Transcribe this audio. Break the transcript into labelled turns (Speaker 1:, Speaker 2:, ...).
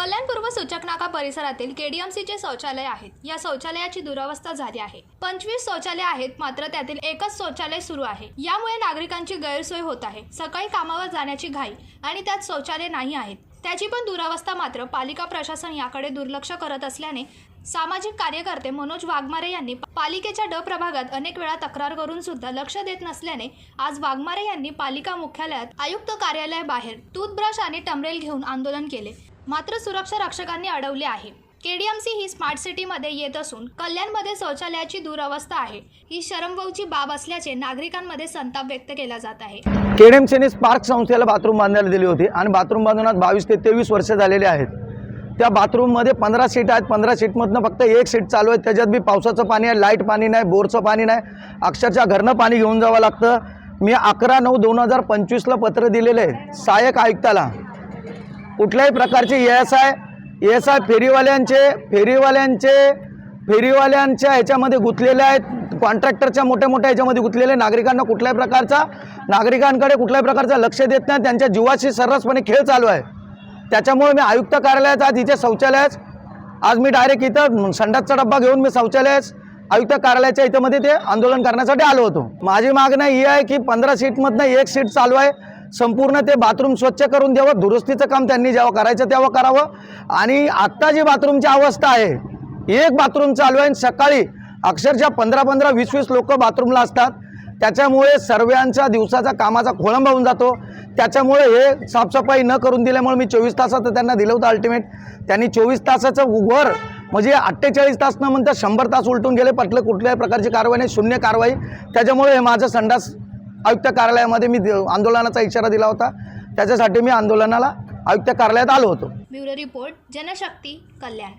Speaker 1: कल्याण पूर्व सूचक नाका परिसरातील केडीएमसीचे शौचालय आहेत. या शौचालयाची दुरावस्था झाली आहे. पंचवीस शौचालय आहेत मात्र त्यातील एकच शौचालय सुरू आहे. यामुळे नागरिकांची गैरसोय होत आहे. सकाळी कामावर जाण्याची घाई आणि त्यात शौचालय नाही आहेत. त्याची पण दुरावस्था मात्र पालिका प्रशासन याकडे दुर्लक्ष करत असल्याने सामाजिक कार्यकर्ते मनोज वाघमारे यांनी पालिकेच्या ड प्रभागात अनेक वेळा तक्रार करून सुद्धा लक्ष देत नसल्याने आज वाघमारे यांनी पालिका मुख्यालयात आयुक्त कार्यालयाबाहेर टूथब्रश आणि टमरेल घेऊन आंदोलन केले. मात्र सुरक्षा रक्षकांनी अडवले आहे. केडीएमसी ही स्मार्ट सिटीमध्ये येत असून कल्याणमध्ये शौचालयाची दुरावस्था आहे. ही शरमवची बाब असल्याचे नागरिकांमध्ये संताप व्यक्त केला जात आहे.
Speaker 2: केडीएमसीने स्पार्क संस्थेला बाथरूम बांधायला दिली होती आणि बाथरूम बांधून बावीस ते तेवीस वर्ष झालेले आहेत. त्या बाथरूममध्ये पंधरा सीट आहेत. पंधरा सीटमधनं फक्त एक सीट चालू आहे. त्याच्यात बी पावसाचं पाणी आहे लाइट पाणी नाही बोरचं पाणी नाही. अक्षरशः घरनं पाणी घेऊन जावं लागतं. मी अकरा नऊ दोन हजार पंचवीसला पत्र दिलेलं आहे. सहाय्यक आयुक्ताला. कुठल्याही प्रकारचे एस आय एस आय फेरीवाल्यांचे फेरीवाल्यांचे फेरीवाल्यांच्या ह्याच्यामध्ये गुंतलेले आहेत कॉन्ट्रॅक्टरच्या मोठ्या मोठ्या ह्याच्यामध्ये गुंतलेले नागरिकांना कुठल्याही प्रकारचा नागरिकांकडे कुठल्याही प्रकारचं लक्ष देत नाही. त्यांच्या जीवाशी सर्रासपणे खेळ चालू आहे. त्याच्यामुळे मी आयुक्त कार्यालयात आज इथे शौचालयात आज मी डायरेक्ट इथं संडासचा डब्बा घेऊन मी शौचालयास आयुक्त कार्यालयाच्या इथं मध्ये ते आंदोलन करण्यासाठी आलो होतो. माझी मागणं ही आहे की पंधरा सीटमधनं एक सीट चालू आहे. संपूर्ण ते बाथरूम स्वच्छ करून द्यावं दुरुस्तीचं काम त्यांनी जेव्हा करायचं तेव्हा करावं. आणि आत्ता जी बाथरूमची अवस्था आहे एक बाथरूम चालू आहे आणि सकाळी अक्षरशः पंधरा पंधरा वीस वीस लोक बाथरूमला असतात. त्याच्यामुळे सर्वांचा दिवसाचा कामाचा खोळंबा होऊन जातो. त्याच्यामुळे हे साफसफाई न करून दिल्यामुळे मी चोवीस तासाचं त्यांना दिलं होतं अल्टिमेट त्यांनी चोवीस तासाचं वर म्हणजे अठ्ठेचाळीस तास न म्हणता शंभर तास उलटून गेले पटलं कुठल्याही प्रकारची कारवाई नाही शून्य कारवाई. त्याच्यामुळे हे माझं संडास आयुक्त कार्यालयामध्ये मी दि- आंदोलनाचा इशारा दिला होता. त्याच्यासाठी मी आंदोलनाला आयुक्त कार्यालयात आलो होतो.
Speaker 1: Bureau report Janshakti Kalyan.